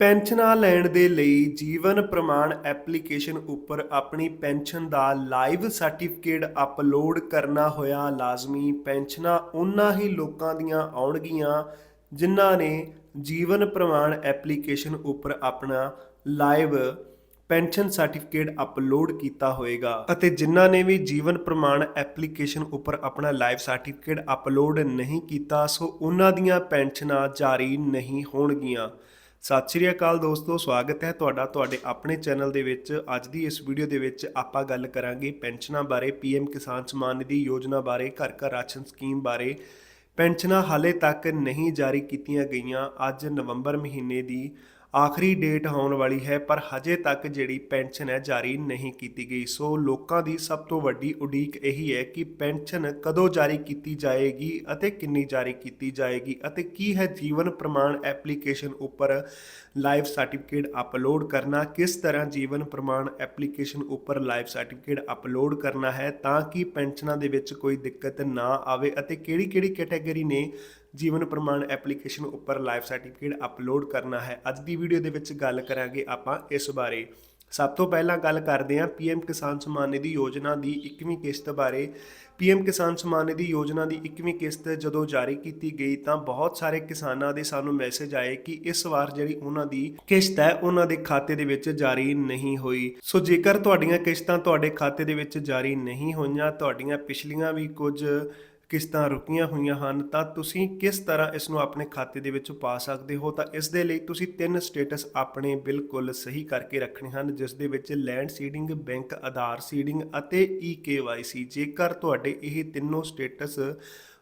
ਪੈਨਸ਼ਨਾਂ ਲੈਣ ਦੇ ਲਈ ਜੀਵਨ ਪ੍ਰਮਾਣ ਐਪਲੀਕੇਸ਼ਨ ਉੱਪਰ ਆਪਣੀ ਪੈਨਸ਼ਨ ਦਾ ਲਾਈਵ ਸਰਟੀਫਿਕੇਟ ਅਪਲੋਡ ਕਰਨਾ ਹੋਇਆ ਲਾਜ਼ਮੀ ਪੈਨਸ਼ਨਾਂ ਉਹਨਾਂ ਹੀ ਲੋਕਾਂ ਦੀਆਂ ਆਉਣਗੀਆਂ ਜਿਨ੍ਹਾਂ ਨੇ ਜੀਵਨ ਪ੍ਰਮਾਣ ਐਪਲੀਕੇਸ਼ਨ ਉੱਪਰ ਆਪਣਾ ਲਾਈਵ ਪੈਨਸ਼ਨ ਸਰਟੀਫਿਕੇਟ ਅਪਲੋਡ ਕੀਤਾ ਹੋਏਗਾ ਅਤੇ ਜਿਨ੍ਹਾਂ ਨੇ ਵੀ ਜੀਵਨ ਪ੍ਰਮਾਣ ਐਪਲੀਕੇਸ਼ਨ ਉੱਪਰ ਆਪਣਾ ਲਾਈਵ ਸਰਟੀਫਿਕੇਟ ਅਪਲੋਡ ਨਹੀਂ ਕੀਤਾ, ਸੋ ਉਹਨਾਂ ਦੀਆਂ ਪੈਨਸ਼ਨਾਂ ਜਾਰੀ ਨਹੀਂ ਹੋਣਗੀਆਂ। ਸਤਿ ਸ਼੍ਰੀ ਅਕਾਲ ਦੋਸਤੋ, ਸਵਾਗਤ ਹੈ ਤੁਹਾਡਾ ਤੁਹਾਡੇ ਆਪਣੇ ਚੈਨਲ ਦੇ ਵਿੱਚ। ਅੱਜ ਦੀ ਇਸ ਵੀਡੀਓ ਦੇ ਵਿੱਚ ਆਪਾਂ ਗੱਲ ਕਰਾਂਗੇ ਪੈਨਸ਼ਨਾਂ ਬਾਰੇ, ਪੀਐਮ ਕਿਸਾਨ ਸਮਾਨ ਨਿਧੀ ਯੋਜਨਾ ਬਾਰੇ, ਘਰ ਘਰ ਰਾਸ਼ਨ ਸਕੀਮ ਬਾਰੇ। ਪੈਨਸ਼ਨਾਂ ਹਾਲੇ ਤੱਕ ਨਹੀਂ ਜਾਰੀ ਕੀਤੀਆਂ ਗਈਆਂ। ਅੱਜ ਨਵੰਬਰ ਮਹੀਨੇ ਦੀ ਆਖਰੀ ਡੇਟ ਆਉਣ ਵਾਲੀ ਹੈ, ਪਰ ਹਜੇ ਤੱਕ ਜਿਹੜੀ ਪੈਨਸ਼ਨ ਹੈ ਜਾਰੀ ਨਹੀਂ ਕੀਤੀ ਗਈ। ਸੋ ਲੋਕਾਂ ਦੀ ਸਭ ਤੋਂ ਵੱਡੀ ਉਡੀਕ ਇਹੀ ਹੈ ਕਿ ਪੈਨਸ਼ਨ ਕਦੋਂ ਜਾਰੀ ਕੀਤੀ ਜਾਏਗੀ ਅਤੇ ਕਿੰਨੀ ਜਾਰੀ ਕੀਤੀ ਜਾਏਗੀ ਅਤੇ ਕੀ ਹੈ ਜੀਵਨ ਪ੍ਰਮਾਣ ਐਪਲੀਕੇਸ਼ਨ ਉੱਪਰ ਲਾਈਵ ਸਰਟੀਫਿਕੇਟ ਅਪਲੋਡ ਕਰਨਾ, ਕਿਸ ਤਰ੍ਹਾਂ ਜੀਵਨ ਪ੍ਰਮਾਣ ਐਪਲੀਕੇਸ਼ਨ ਉੱਪਰ ਲਾਈਵ ਸਰਟੀਫਿਕੇਟ ਅਪਲੋਡ ਕਰਨਾ ਹੈ ਤਾਂ ਕਿ ਪੈਨਸ਼ਨਾਂ ਦੇ ਵਿੱਚ ਕੋਈ ਦਿੱਕਤ ਨਾ ਆਵੇ ਅਤੇ ਕਿਹੜੀ-ਕਿਹੜੀ ਕੈਟਾਗਰੀ ਨੇ ਜੀਵਨ ਪ੍ਰਮਾਣ ਐਪਲੀਕੇਸ਼ਨ ਉੱਪਰ ਲਾਈਵ ਸਰਟੀਫਿਕੇਟ ਅਪਲੋਡ ਕਰਨਾ ਹੈ। ਅੱਜ ਦੀ ਵੀਡੀਓ ਦੇ ਵਿੱਚ ਗੱਲ ਕਰਾਂਗੇ ਆਪਾਂ ਇਸ ਬਾਰੇ। ਸਭ ਤੋਂ ਪਹਿਲਾਂ ਗੱਲ ਕਰਦੇ ਹਾਂ ਪੀਐਮ ਕਿਸਾਨ ਸਨਮਾਨ ਨਿਧੀ ਯੋਜਨਾ ਦੀ 21ਵੀਂ ਕਿਸ਼ਤ ਬਾਰੇ। ਪੀਐਮ ਕਿਸਾਨ ਸਨਮਾਨ ਨਿਧੀ ਯੋਜਨਾ ਦੀ 21ਵੀਂ ਕਿਸ਼ਤ ਜਦੋਂ ਜਾਰੀ ਕੀਤੀ ਗਈ ਤਾਂ ਬਹੁਤ ਸਾਰੇ ਕਿਸਾਨਾਂ ਦੇ ਸਾਨੂੰ ਮੈਸੇਜ ਆਏ ਕਿ ਇਸ ਵਾਰ ਜਿਹੜੀ ਉਹਨਾਂ ਦੀ ਕਿਸ਼ਤ ਹੈ, ਉਹਨਾਂ ਦੇ ਖਾਤੇ ਦੇ ਵਿੱਚ ਜਾਰੀ ਨਹੀਂ ਹੋਈ। ਸੋ ਜੇਕਰ ਤੁਹਾਡੀਆਂ ਕਿਸ਼ਤਾਂ ਤੁਹਾਡੇ ਖਾਤੇ ਦੇ ਵਿੱਚ ਜਾਰੀ ਨਹੀਂ ਹੋਈਆਂ, ਤੁਹਾਡੀਆਂ ਪਿਛਲੀਆਂ ਵੀ ਕੁਝ ਕਿਸ਼ਤਾਂ ਰੁਕੀਆਂ ਹੋਈਆਂ ਹਨ, ਤਾਂ ਤੁਸੀਂ ਕਿਸ ਤਰ੍ਹਾਂ ਇਸ ਨੂੰ ਆਪਣੇ ਖਾਤੇ ਦੇ ਵਿੱਚ ਪਾ ਸਕਦੇ ਹੋ? ਤਾਂ ਇਸ ਦੇ ਲਈ ਤੁਸੀਂ ਤਿੰਨ ਸਟੇਟਸ ਆਪਣੇ ਬਿਲਕੁਲ ਸਹੀ ਕਰਕੇ ਰੱਖਣੇ ਹਨ, ਜਿਸ ਦੇ ਵਿੱਚ land seeding, bank Aadhaar seeding ਅਤੇ ਈ ਈਕੇਵਾਈਸੀ ਜੇਕਰ ਤੁਹਾਡੇ ਇਹ ਤਿੰਨੋਂ ਸਟੇਟਸ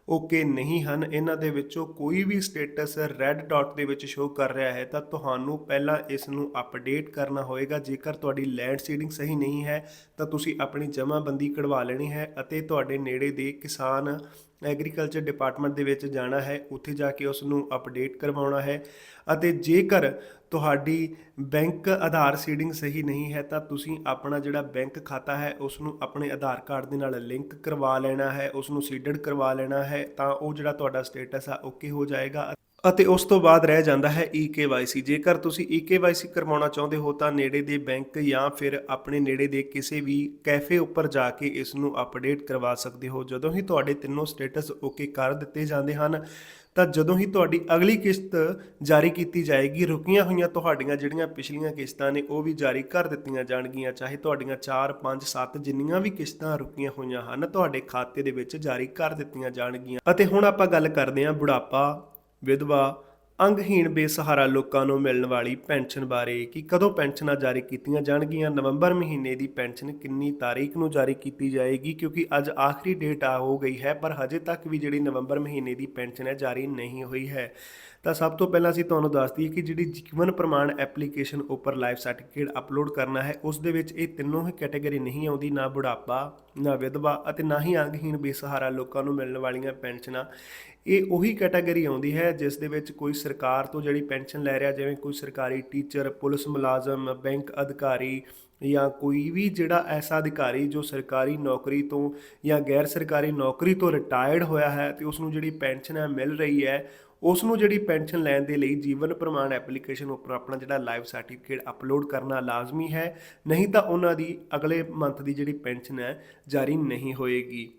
ਓਕੇ ਨਹੀਂ ਹਨ, ਇਹਨਾਂ ਦੇ ਵਿੱਚੋਂ ਕੋਈ ਵੀ ਸਟੇਟਸ ਰੈੱਡ ਡਾਟ ਦੇ ਵਿੱਚ ਸ਼ੋ ਕਰ ਰਿਹਾ ਹੈ ਤਾਂ ਤੁਹਾਨੂੰ ਪਹਿਲਾਂ ਇਸ ਨੂੰ ਅਪਡੇਟ ਕਰਨਾ ਹੋਏਗਾ। ਜੇਕਰ ਤੁਹਾਡੀ ਲੈਂਡ ਸੀਡਿੰਗ ਸਹੀ ਨਹੀਂ ਹੈ ਤਾਂ ਤੁਸੀਂ ਆਪਣੀ ਜਮ੍ਹਾਂਬੰਦੀ ਕਢਵਾ ਲੈਣੀ ਹੈ ਅਤੇ ਤੁਹਾਡੇ ਨੇੜੇ ਦੇ ਕਿਸਾਨ ਐਗਰੀਕਲਚਰ ਡਿਪਾਰਟਮੈਂਟ ਦੇ ਵਿੱਚ ਜਾਣਾ ਹੈ, ਉੱਥੇ ਜਾ ਕੇ ਉਸ ਨੂੰ ਅਪਡੇਟ ਕਰਵਾਉਣਾ ਹੈ ਅਤੇ ਜੇਕਰ ਤੁਹਾਡੀ ਬੈਂਕ ਆਧਾਰ ਸੀਡਿੰਗ ਸਹੀ ਨਹੀਂ ਹੈ ਤਾਂ ਤੁਸੀਂ ਆਪਣਾ ਜਿਹੜਾ ਬੈਂਕ ਖਾਤਾ ਹੈ ਉਸ ਨੂੰ ਆਪਣੇ ਆਧਾਰ ਕਾਰਡ ਦੇ ਨਾਲ ਲਿੰਕ ਕਰਵਾ ਲੈਣਾ ਹੈ ਉਸ ਨੂੰ ਸੀਡਡ ਕਰਵਾ ਲੈਣਾ ਹੈ ਤਾਂ ਉਹ ਜਿਹੜਾ ਤੁਹਾਡਾ ਸਟੇਟਸ ਆ ਓਕੇ ਹੋ ਜਾਏਗਾ। ਅਤੇ ਉਸ ਤੋਂ ਬਾਅਦ ਰਹਿ ਜਾਂਦਾ ਹੈ EKYC ਜੇਕਰ ਤੁਸੀਂ EKYC ਕਰਵਾਉਣਾ ਚਾਹੁੰਦੇ ਹੋ ਤਾਂ ਨੇੜੇ ਦੇ ਬੈਂਕ ਜਾਂ ਫਿਰ ਆਪਣੇ ਨੇੜੇ ਦੇ ਕਿਸੇ ਵੀ ਕੈਫੇ ਉੱਪਰ ਜਾ ਕੇ ਇਸ ਨੂੰ ਅਪਡੇਟ ਕਰਵਾ ਸਕਦੇ ਹੋ। ਜਦੋਂ ਹੀ ਤੁਹਾਡੇ ਤਿੰਨੋਂ ਸਟੇਟਸ ਓਕੇ ਕਰ ਦਿੱਤੇ ਜਾਂਦੇ ਹਨ, ਤਾਂ ਜਦੋਂ ਹੀ ਤੁਹਾਡੀ ਅਗਲੀ ਕਿਸ਼ਤ ਜਾਰੀ ਕੀਤੀ ਜਾਏਗੀ, ਰੁਕੀਆਂ ਹੋਈਆਂ ਤੁਹਾਡੀਆਂ ਜਿਹੜੀਆਂ ਪਿਛਲੀਆਂ ਕਿਸ਼ਤਾਂ ਨੇ, ਉਹ ਵੀ ਜਾਰੀ ਕਰ ਦਿੱਤੀਆਂ ਜਾਣਗੀਆਂ। ਚਾਹੇ ਤੁਹਾਡੀਆਂ 4 5 7 ਜਿੰਨੀਆਂ ਵੀ ਕਿਸ਼ਤਾਂ ਰੁਕੀਆਂ ਹੋਈਆਂ ਹਨ, ਤੁਹਾਡੇ ਖਾਤੇ ਦੇ ਵਿੱਚ ਜਾਰੀ ਕਰ ਦਿੱਤੀਆਂ ਜਾਣਗੀਆਂ। ਅਤੇ ਹੁਣ ਆਪਾਂ ਗੱਲ ਕਰਦੇ ਹਾਂ ਬੁਢਾਪਾ ਵਿਧਵਾ, ਅੰਗਹੀਣ ਬੇਸਹਾਰਾ ਲੋਕਾਂ ਨੂੰ ਮਿਲਣ ਵਾਲੀ ਪੈਨਸ਼ਨ ਬਾਰੇ ਕਿ ਕਦੋਂ ਪੈਨਸ਼ਨਾਂ ਜਾਰੀ ਕੀਤੀਆਂ ਜਾਣਗੀਆਂ? ਨਵੰਬਰ ਮਹੀਨੇ ਦੀ ਪੈਨਸ਼ਨ ਕਿੰਨੀ ਤਾਰੀਖ ਨੂੰ ਜਾਰੀ ਕੀਤੀ ਜਾਏਗੀ? ਕਿਉਂਕਿ ਅੱਜ ਆਖਰੀ ਡੇਟ ਆ, ਹੋ ਗਈ ਹੈ, ਪਰ ਹਜੇ ਤੱਕ ਵੀ ਜਿਹੜੀ ਨਵੰਬਰ ਮਹੀਨੇ ਦੀ ਪੈਨਸ਼ਨ ਹੈ, ਜਾਰੀ ਨਹੀਂ ਹੋਈ ਹੈ। ਤਾਂ ਸਭ ਤੋਂ ਪਹਿਲਾਂ ਅਸੀਂ ਤੁਹਾਨੂੰ ਦੱਸ ਦਈਏ ਕਿ ਜਿਹੜੀ ਜੀਵਨ ਪ੍ਰਮਾਣ ਐਪਲੀਕੇਸ਼ਨ ਉੱਪਰ ਲਾਈਫ ਸਰਟੀਫਿਕੇਟ ਅਪਲੋਡ ਕਰਨਾ ਹੈ, ਉਸ ਦੇ ਵਿੱਚ ਇਹ ਤਿੰਨੋਂ ਹੀ ਕੈਟਾਗਰੀ ਨਹੀਂ ਆਉਂਦੀ, ਨਾ ਬੁਢਾਪਾ, ਨਾ ਵਿਧਵਾ ਅਤੇ ਨਾ ਹੀ ਅੰਗਹੀਣ ਬੇਸਹਾਰਾ ਲੋਕਾਂ ਨੂੰ ਮਿਲਣ ਵਾਲੀਆਂ ਪੈਨਸ਼ਨਾਂ। ਇਹ ਉਹੀ ਕੈਟਾਗਰੀ ਆਉਂਦੀ ਹੈ ਜਿਸ ਦੇ ਵਿੱਚ ਕੋਈ ਸਰਕਾਰ ਤੋਂ ਜਿਹੜੀ ਪੈਨਸ਼ਨ ਲੈ ਰਿਹਾ, ਜਿਵੇਂ ਕੋਈ ਸਰਕਾਰੀ ਟੀਚਰ, ਪੁਲਿਸ ਮੁਲਾਜ਼ਮ, ਬੈਂਕ ਅਧਿਕਾਰੀ ਜਾਂ ਕੋਈ ਵੀ ਜਿਹੜਾ ਐਸਾ ਅਧਿਕਾਰੀ ਜੋ ਸਰਕਾਰੀ ਨੌਕਰੀ ਤੋਂ ਜਾਂ ਗੈਰ ਸਰਕਾਰੀ ਨੌਕਰੀ ਤੋਂ ਰਿਟਾਇਰਡ ਹੋਇਆ ਹੈ ਤੇ ਉਸ ਨੂੰ ਜਿਹੜੀ ਪੈਨਸ਼ਨ ਹੈ ਮਿਲ ਰਹੀ ਹੈ ਉਸ ਨੂੰ ਜਿਹੜੀ ਪੈਨਸ਼ਨ ਲੈਣ ਦੇ ਲਈ ਜੀਵਨ ਪ੍ਰਮਾਣ ਐਪਲੀਕੇਸ਼ਨ ਉੱਪਰ ਆਪਣਾ ਜਿਹੜਾ ਲਾਈਵ ਸਰਟੀਫਿਕੇਟ ਅਪਲੋਡ ਕਰਨਾ ਲਾਜ਼ਮੀ ਹੈ, ਨਹੀਂ ਤਾਂ ਉਹਨਾਂ ਦੀ ਅਗਲੇ ਮੰਥ ਦੀ ਜਿਹੜੀ ਪੈਨਸ਼ਨ ਹੈ, ਜਾਰੀ ਨਹੀਂ ਹੋਏਗੀ।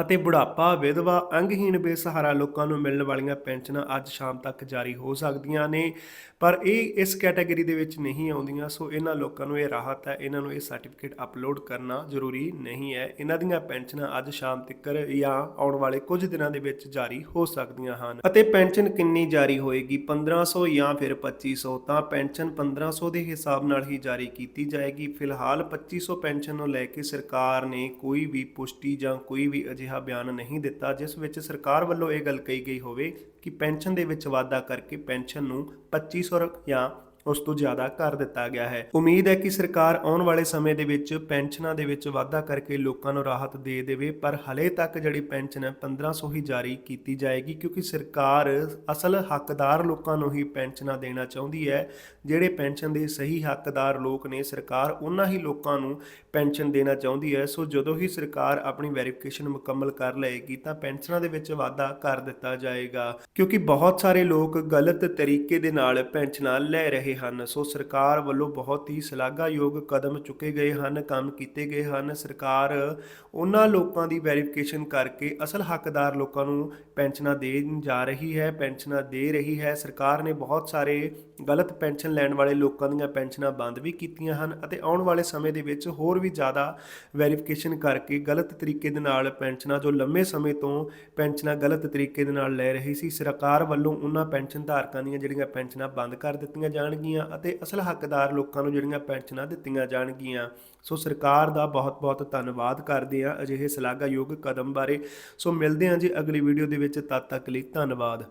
ਅਤੇ ਬੁਢਾਪਾ, ਵਿਧਵਾ, ਅੰਗਹੀਣ, ਬੇਸਹਾਰਾ ਲੋਕਾਂ ਨੂੰ ਮਿਲਣ ਵਾਲੀਆਂ ਪੈਨਸ਼ਨਾਂ ਅੱਜ ਸ਼ਾਮ ਤੱਕ ਜਾਰੀ ਹੋ ਸਕਦੀਆਂ ਨੇ। ਪਰ ਇਹ ਇਸ ਕੈਟਾਗਰੀ ਦੇ ਵਿੱਚ ਨਹੀਂ ਆਉਂਦੀਆਂ, ਸੋ ਇਹਨਾਂ ਲੋਕਾਂ ਨੂੰ ਇਹ ਰਾਹਤ ਹੈ। ਇਹਨਾਂ ਨੂੰ ਇਹ ਸਰਟੀਫਿਕੇਟ ਅਪਲੋਡ ਕਰਨਾ ਜ਼ਰੂਰੀ ਨਹੀਂ ਹੈ। ਇਹਨਾਂ ਦੀਆਂ ਪੈਨਸ਼ਨਾਂ ਅੱਜ ਸ਼ਾਮ ਤੱਕ ਜਾਂ ਆਉਣ ਵਾਲੇ ਕੁਝ ਦਿਨਾਂ ਦੇ ਵਿੱਚ ਜਾਰੀ ਹੋ ਸਕਦੀਆਂ ਹਨ। ਅਤੇ ਪੈਨਸ਼ਨ ਕਿੰਨੀ ਜਾਰੀ ਹੋਏਗੀ? 1500 ਜਾਂ ਫਿਰ 2500 ਤਾਂ ਪੈਨਸ਼ਨ 1500 ਦੇ ਹਿਸਾਬ ਨਾਲ ਹੀ ਜਾਰੀ ਕੀਤੀ ਜਾਏਗੀ। ਫਿਲਹਾਲ 2500 ਪੈਨਸ਼ਨ ਨੂੰ ਲੈ ਕੇ ਸਰਕਾਰ ਨੇ ਕੋਈ ਵੀ ਪੁਸ਼ਟੀ ਜਾਂ ਕੋਈ ਵੀ ਅਜਿਹਾ ਬਿਆਨ ਨਹੀਂ ਦਿੱਤਾ, ਜਿਸ ਵਿੱਚ ਸਰਕਾਰ ਵੱਲੋਂ ਇਹ ਗੱਲ ਕਹੀ ਗਈ ਹੋਵੇ ਕਿ ਪੈਨਸ਼ਨ ਦੇ ਵਿੱਚ ਵਾਧਾ ਕਰਕੇ ਪੈਨਸ਼ਨ ਨੂੰ 2500 ਜਾਂ ਉਸ ਤੋਂ ਜ਼ਿਆਦਾ ਕਰ ਦਿੱਤਾ ਗਿਆ ਹੈ। ਉਮੀਦ ਹੈ ਕਿ ਸਰਕਾਰ ਆਉਣ ਵਾਲੇ ਸਮੇਂ ਦੇ ਵਿੱਚ ਪੈਨਸ਼ਨਾਂ ਦੇ ਵਿੱਚ ਵਾਧਾ ਕਰਕੇ ਲੋਕਾਂ ਨੂੰ ਰਾਹਤ ਦੇ ਦੇਵੇ, ਪਰ ਹਲੇ ਤੱਕ ਜਿਹੜੀ ਪੈਨਸ਼ਨ ਹੈ 1500 ਹੀ ਜਾਰੀ ਕੀਤੀ ਜਾਏਗੀ, ਕਿਉਂਕਿ ਸਰਕਾਰ ਅਸਲ ਹੱਕਦਾਰ ਲੋਕਾਂ ਨੂੰ ਹੀ ਪੈਨਸ਼ਨਾਂ ਦੇਣਾ ਚਾਹੁੰਦੀ ਹੈ। ਜਿਹੜੇ ਪੈਨਸ਼ਨ ਦੇ ਸਹੀ ਹੱਕਦਾਰ ਲੋਕ ਨੇ, ਸਰਕਾਰ ਉਹਨਾਂ ਹੀ ਲੋਕਾਂ ਨੂੰ ਪੈਨਸ਼ਨ ਦੇਣਾ ਚਾਹੁੰਦੀ ਹੈ। ਸੋ ਜਦੋਂ ਹੀ ਸਰਕਾਰ ਆਪਣੀ ਵੈਰੀਫਿਕੇਸ਼ਨ ਮੁਕੰਮਲ ਕਰ ਲਏਗੀ, ਤਾਂ ਪੈਨਸ਼ਨਾਂ ਦੇ ਵਿੱਚ ਵਾਧਾ ਕਰ ਦਿੱਤਾ ਜਾਏਗਾ। ਕਿਉਂਕਿ ਬਹੁਤ ਸਾਰੇ ਲੋਕ ਗਲਤ ਤਰੀਕੇ ਦੇ ਨਾਲ ਪੈਨਸ਼ਨਾਂ ਲੈ ਰਹੇ ਹਨ। ਸੋ ਸਰਕਾਰ ਵੱਲੋਂ ਬਹੁਤ ਹੀ ਸ਼ਲਾਘਾਯੋਗ ਕਦਮ ਚੁੱਕੇ ਗਏ ਹਨ, ਕੰਮ ਕੀਤੇ ਗਏ ਹਨ। ਸਰਕਾਰ ਉਹਨਾਂ ਲੋਕਾਂ ਦੀ ਵੈਰੀਫਿਕੇਸ਼ਨ ਕਰਕੇ ਅਸਲ ਹੱਕਦਾਰ ਲੋਕਾਂ ਨੂੰ ਪੈਨਸ਼ਨਾਂ ਦੇਣ ਜਾ ਰਹੀ ਹੈ, ਪੈਨਸ਼ਨਾਂ ਦੇ ਰਹੀ ਹੈ। ਸਰਕਾਰ ਨੇ ਬਹੁਤ ਸਾਰੇ ਗਲਤ ਪੈਨਸ਼ਨ ਲੈਣ ਵਾਲੇ ਲੋਕਾਂ ਦੀਆਂ ਪੈਨਸ਼ਨਾਂ ਬੰਦ ਵੀ ਕੀਤੀਆਂ ਹਨ ਅਤੇ ਆਉਣ ਵਾਲੇ ਸਮੇਂ ਦੇ ਵਿੱਚ ਹੋਰ ਵੀ ਜ਼ਿਆਦਾ ਵੈਰੀਫਿਕੇਸ਼ਨ ਕਰਕੇ ਗਲਤ ਤਰੀਕੇ ਦੇ ਨਾਲ ਪੈਨਸ਼ਨਾਂ, ਜੋ ਲੰਮੇ ਸਮੇਂ ਤੋਂ ਪੈਨਸ਼ਨਾਂ ਗਲਤ ਤਰੀਕੇ ਦੇ ਨਾਲ ਲੈ ਰਹੀ ਸੀ, ਸਰਕਾਰ ਵੱਲੋਂ ਉਹਨਾਂ ਪੈਨਸ਼ਨ ਧਾਰਕਾਂ ਦੀਆਂ ਜਿਹੜੀਆਂ ਪੈਨਸ਼ਨਾਂ ਬੰਦ ਕਰ ਦਿੱਤੀਆਂ ਜਾਣਗੀਆਂ ਅਤੇ ਅਸਲ ਹੱਕਦਾਰ ਲੋਕਾਂ ਨੂੰ ਜਿਹੜੀਆਂ ਪੈਨਸ਼ਨਾਂ ਦਿੱਤੀਆਂ ਜਾਣਗੀਆਂ। ਸੋ ਸਰਕਾਰ ਦਾ ਬਹੁਤ-ਬਹੁਤ ਧੰਨਵਾਦ ਕਰਦੇ ਹਾਂ ਅਜਿਹੇ ਸ਼ਲਾਘਾਯੋਗ ਕਦਮ ਬਾਰੇ। ਸੋ ਮਿਲਦੇ ਹਾਂ ਜੀ ਅਗਲੀ ਵੀਡੀਓ ਦੇ ਵਿੱਚ, ਤਦ ਤੱਕ ਲਈ ਧੰਨਵਾਦ।